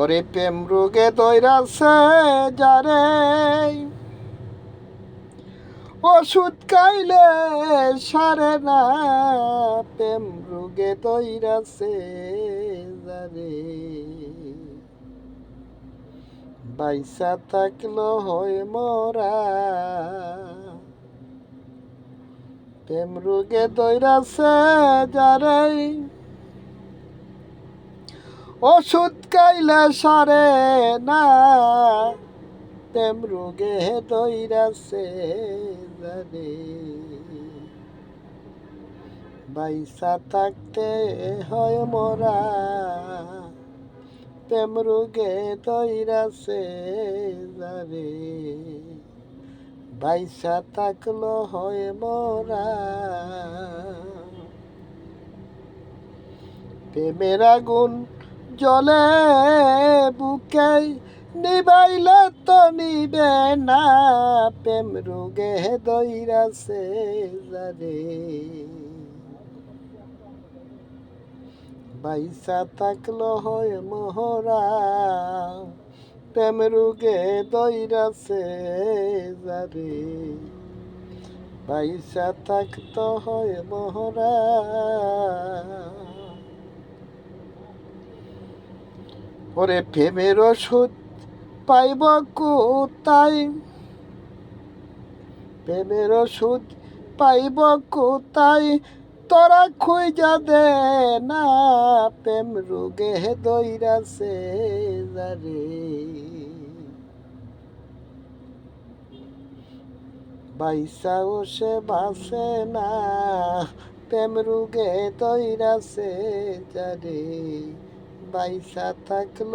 ওরে প্রেম রোগে দৈরাছে যারে। ওষুধ খাইলে সারে না, প্রেম রোগে দৈরাছে যারে। বাইসা থাকল হয় মরা, প্রেম রোগে দৈরাছে যারে। ওষুধ খাইলে সারে না। প্রেম রোগে দৈরাছে জানে। বাইসা থাকতে হয় মোরা। প্রেম রোগে দৈরাছে জানে। বাইসা থাকল হয় মোরা। প্রেমের আগুন জলে বুকে নিবাইলে তো নিবে না, প্রেম রোগে দৈরাছে জারে বাইসা থাকল হয় মোহরা প্রেম রোগে দৈরাছে জারে বাইসা থাকতো হয় মোহরা ওরে প্রেমের ওষুধ পাইব কোথায়? প্রেমের ওষুধ পাইব কোথায়? তোরা খুঁজা দে না, প্রেম রোগে দৈরাছে যারে। বাইসা ও সে বাসে না, প্রেম রোগে দৈরাছে যারে। বাইসা থাকল